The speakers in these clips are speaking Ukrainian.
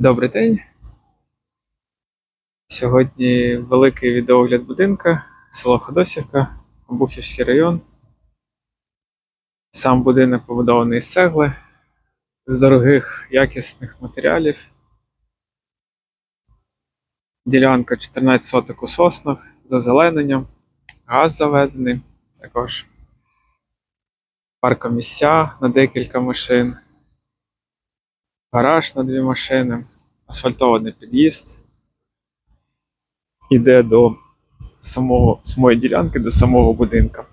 Добрий день. Сьогодні великий відеогляд будинка, село Ходосівка, Обухівський район. Сам будинок побудований з цегли, з дорогих якісних матеріалів. Ділянка 14 соток у соснах з озелененням, газ заведений, також паркомісця на декілька машин, гараж на дві машини асфальтований під'їзд. Іде до самого, самої ділянки, до самого будинка.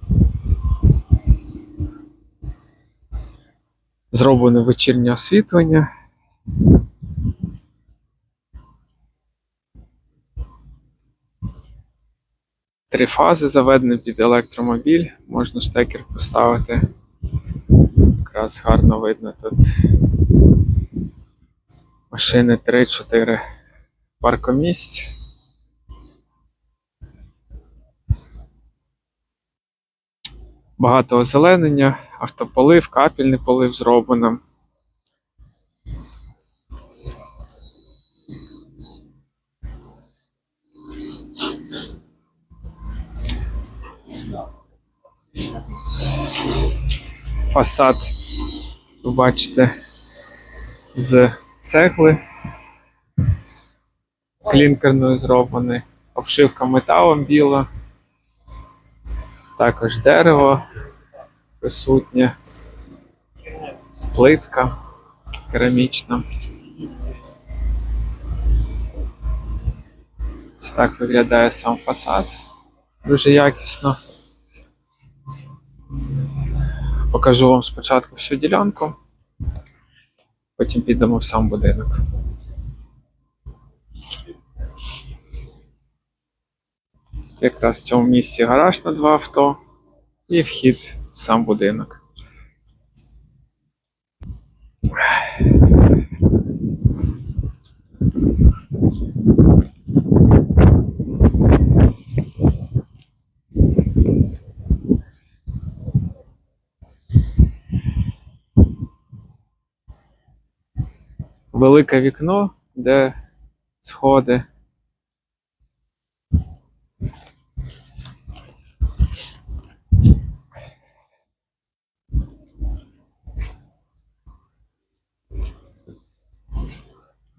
Зроблене вечірнє освітлення. Три фази заведені під електромобіль. Можна штекер поставити. Якраз гарно видно тут Машини 3-4 паркомісць. Багато озеленення, автополив, капельний полив зроблено. Фасад, ви бачите, з цегли клінкерною зроблений, обшивка металом біла, також дерево присутнє, плитка керамічна. Ось так виглядає сам фасад. Дуже якісно. Покажу вам спочатку всю ділянку. Потім підемо в сам будинок. Якраз в цьому місці гараж на два авто і вхід в сам будинок. Велике вікно, де сходи.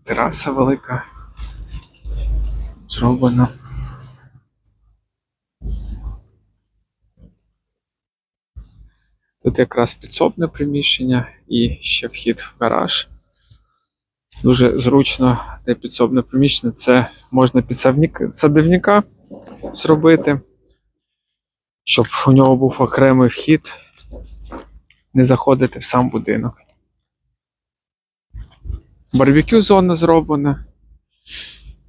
Тераса велика. Зроблена. Тут якраз підсобне приміщення і ще вхід в гараж. Дуже зручно для підсобне приміщення. Це можна під садівника зробити, щоб у нього був окремий вхід, не заходити в сам будинок. Барбекю зона зроблена.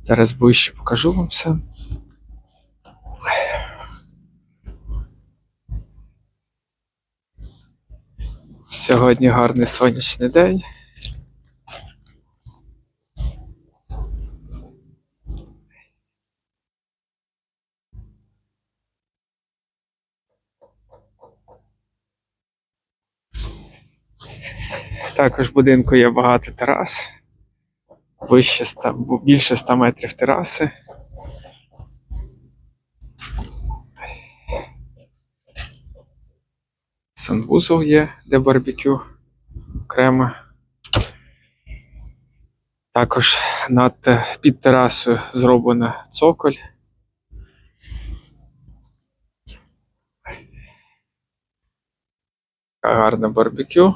Зараз ближче покажу вам все. Сьогодні гарний сонячний день. Також в будинку є багато терас. Вище 100, більше 100 метрів тераси. Санвузол є для барбекю окремо. Також над під терасою зроблено цоколь. Гарне барбекю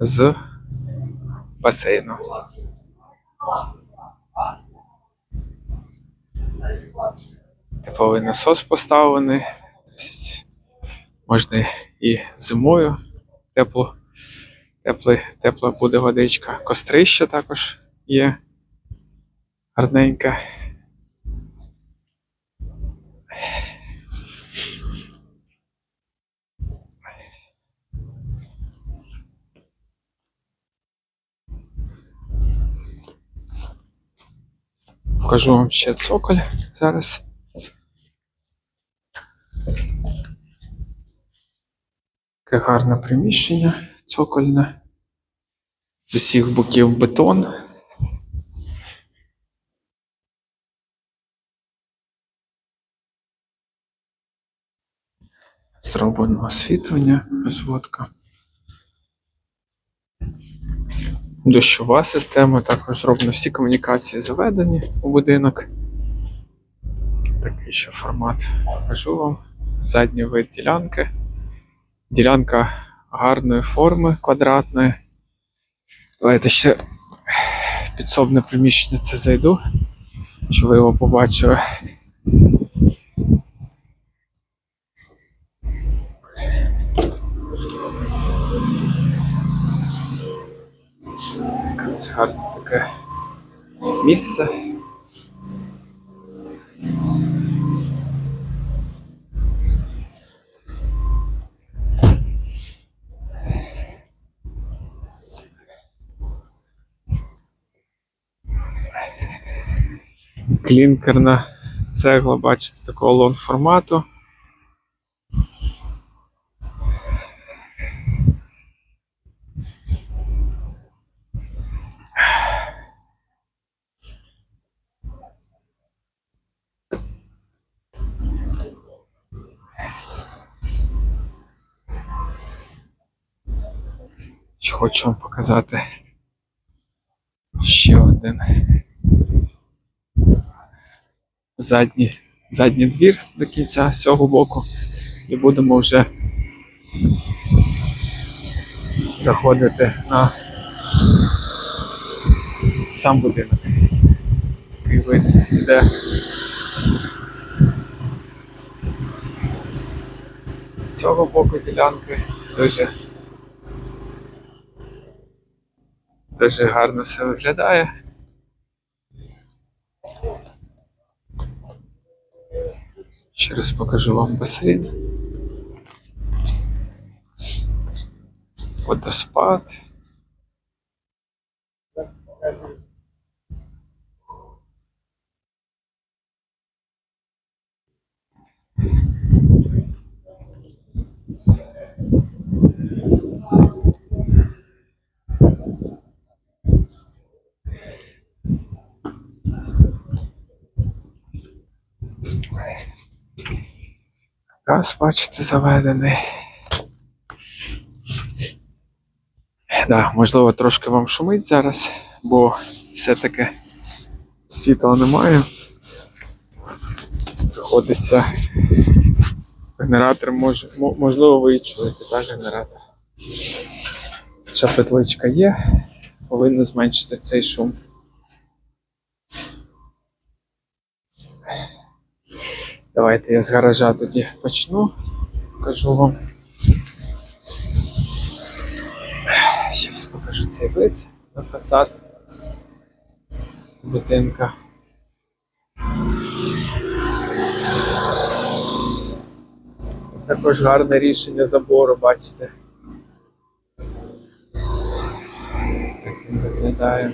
з басейну. Типовий насос поставлений. Тобто можна і зимою тепло, тепло, тепла буде водичка. Кострище також є гарненьке. Покажу вам ще цоколь зараз. Таке гарне приміщення, цокольне. З усіх боків бетон. Зроблено освітлення, розводка. Дощова система, також зроблено всі комунікації заведені у будинок. Такий ще формат покажу вам. Задній вид ділянки. Ділянка гарної форми, квадратної. Давайте ще підсобне приміщення це зайду, щоб ви його побачили. Гарне таке місце. Клінкерна цегла, бачите, такого лон формату. Ще Хочу вам показати ще один задній, задній двір до кінця з цього боку. І будемо вже заходити на сам будинок. Такий вид іде. З цього боку ділянки дуже дуже гарно все виглядає. Ще раз покажу вам басейн. Водоспад. Газ, бачите, заведений. Да, можливо, трошки вам шумить зараз, бо все-таки світла немає. Приходиться генератор, може, можливо, ви чуєте, так, генератор. Хоча петличка є, повинна зменшити цей шум. Давайте я з гаража тоді почну. Покажу вам. Ще раз покажу цей вид на фасад будинка. Також гарне рішення забору, бачите. Так він виглядає.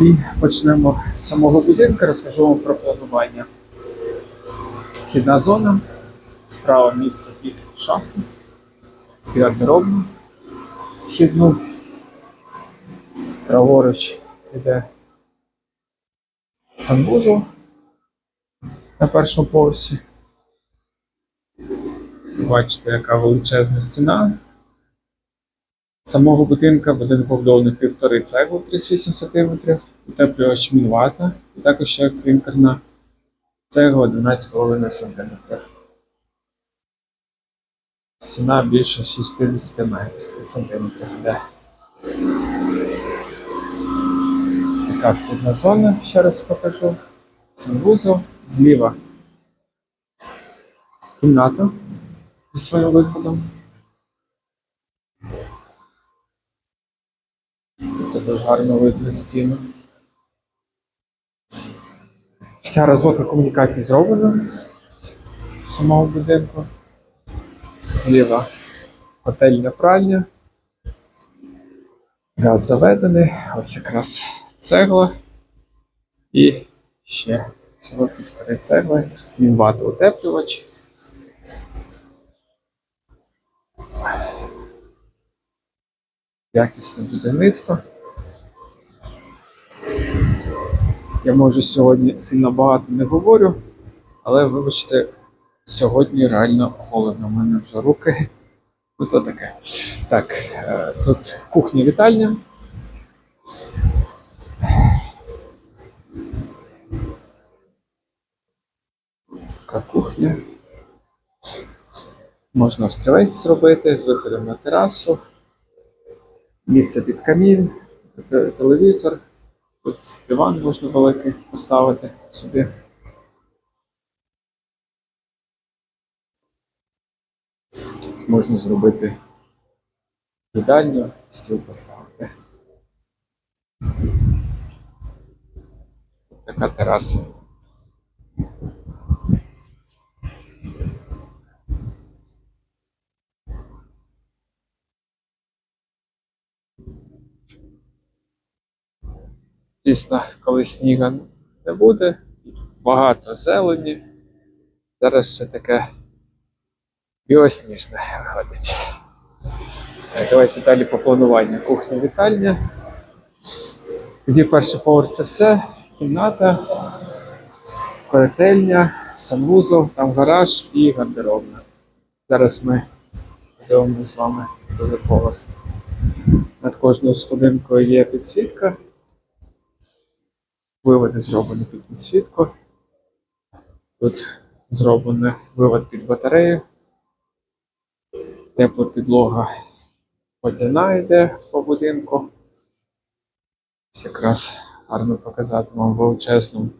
І почнемо з самого будинку, розкажу вам про планування. Вхідна зона, справа місце під шафу, під гардеробну вхідну, праворуч іде санвузол на першому поверсі. Бачите, яка величезна стіна. Самого будинка будинок побудований півтори цегли 38 см, утеплювач мінвата, і також ще клінкерна цегла 12,5 см. Стіна більше 60 см йде. Така вхідна зона, ще раз покажу. Санвузол, зліва кімната зі своїм виходом. Також гарно видно стіну. Вся розводка комунікацій зроблена в самому будинку. Зліва готельна пральня. Газ заведений, ось якраз цегла. І ще всього півтори цегли, він утеплювач. Якісне будівництво. Я може сьогодні сильно багато не говорю, але вибачте, сьогодні реально холодно. У мене вже руки. Ну то таке. Так, е, тут кухня вітальня. Така кухня. Можна острівець зробити з виходом на терасу. Місце під камін, телевізор. Тут диван можна великий поставити собі. Можна зробити їдальню, стіл поставити. Така тераса. Звісно, коли сніга не буде, багато зелені. Зараз все таке білосніжне виходить. Давайте далі по плануванню. Кухня вітальня. Тоді перший поверх це все. Кімната, коротельня, санвузол, там гараж і гардеробна. Зараз ми подивимося з вами другий поверх. Над кожною сходинкою є підсвітка. Виводи зроблені під підсвітку. Тут зроблений вивод під батарею. Тепла підлога водяна йде по будинку. Ось якраз гарно показати вам величезну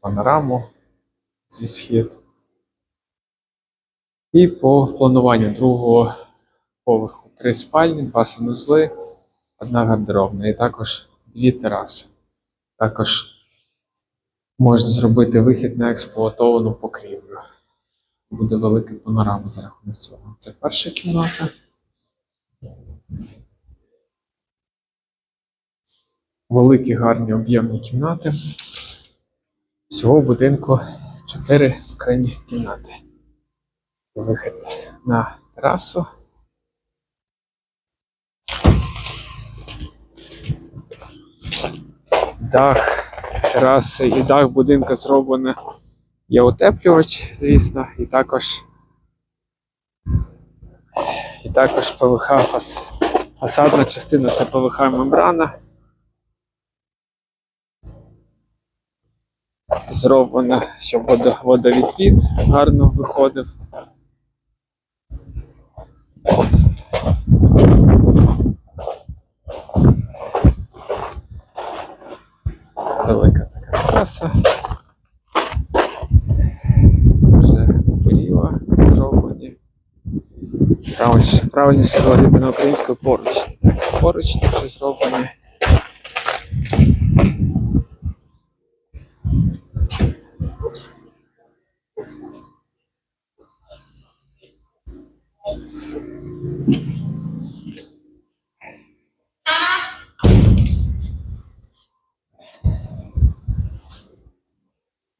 панораму зі схід. І по плануванню другого поверху три спальні, два санузли, одна гардеробна і також дві тераси. Також можна зробити вихід на експлуатовану покрівлю. Буде велика панорама за рахунок цього. Це перша кімната. Великі гарні об'ємні кімнати. Всього в будинку 4 окремі кімнати. Вихід на терасу. Дах тераси і дах будинку зроблений. Є утеплювач, звісно, і також і також ПВХ фас, фасадна частина це ПВХ мембрана. Зроблена, щоб водовідвід гарно виходив. Велика така. Вже кріва зроблені. Правильніше, говорити на українську поручні. Так, поруч вже зроблені.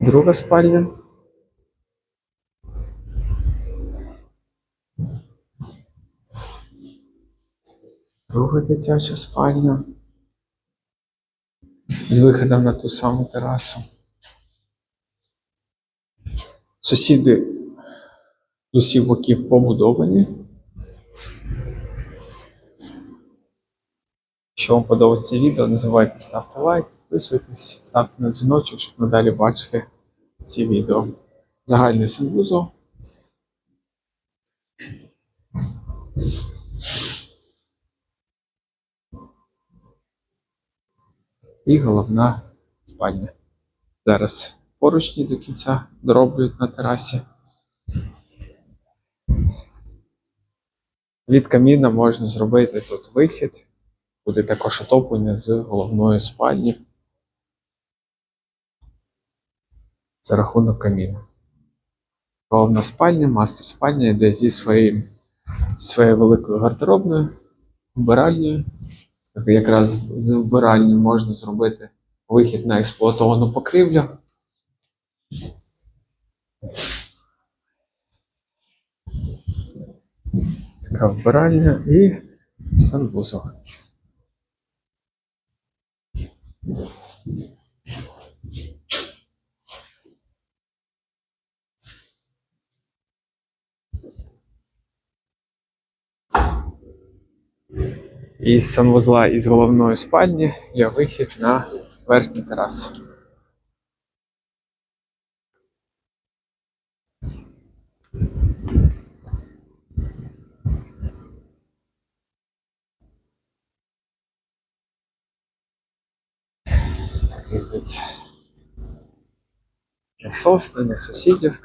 Друга спальня. Друга дитяча спальня. З виходом на ту саму терасу. Сусіди з усіх боків побудовані. Якщо вам подобається відео, не забувайте ставте лайк, підписуйтесь, ставте на дзвіночок, щоб надалі бачити ці відео. Загальний санвузол. І головна спальня. Зараз поручні до кінця дороблюють на терасі. Від каміна можна зробити тут вихід. Буде також отоплення з головної спальні. За рахунок каміну. Головна спальня, мастер спальня йде зі зі своєю великою гардеробною, вбиральнею. Так, Якраз з вбиральні можна зробити вихід на експлуатовану покрівлю. Така вбиральня і санвузол. Із санвузла із головної спальні є вихід на верхній. На сосни, на сусідів.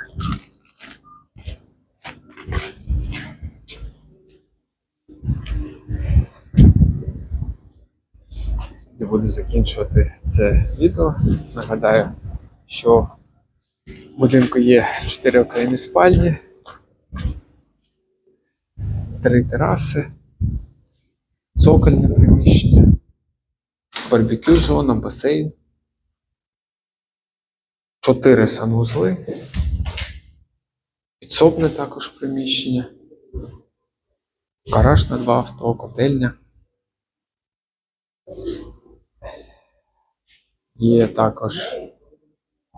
Буду закінчувати це відео. Нагадаю, що в будинку є 4 окремі спальні, три тераси, цокольне приміщення, барбекю зона, басейн, чотири санвузли, підсобне також приміщення, гараж на два авто, котельня. Є також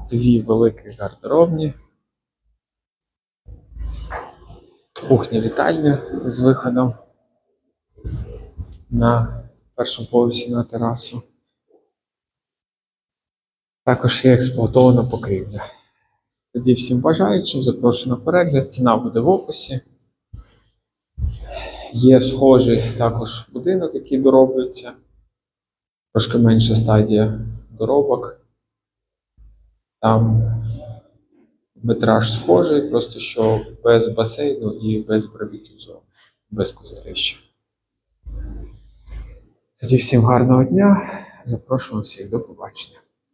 дві великі гардеробні, кухня вітальня з виходом на першому поверсі на терасу. Також є експлуатована покрівля. Тоді всім бажаючим, запрошую на перегляд, ціна буде в описі. Є схожий також будинок, який дороблюється. Трошки менша стадія доробок. Там метраж схожий, просто що без басейну і без барбекю без кострища. Тоді всім гарного дня. Запрошую всіх до побачення.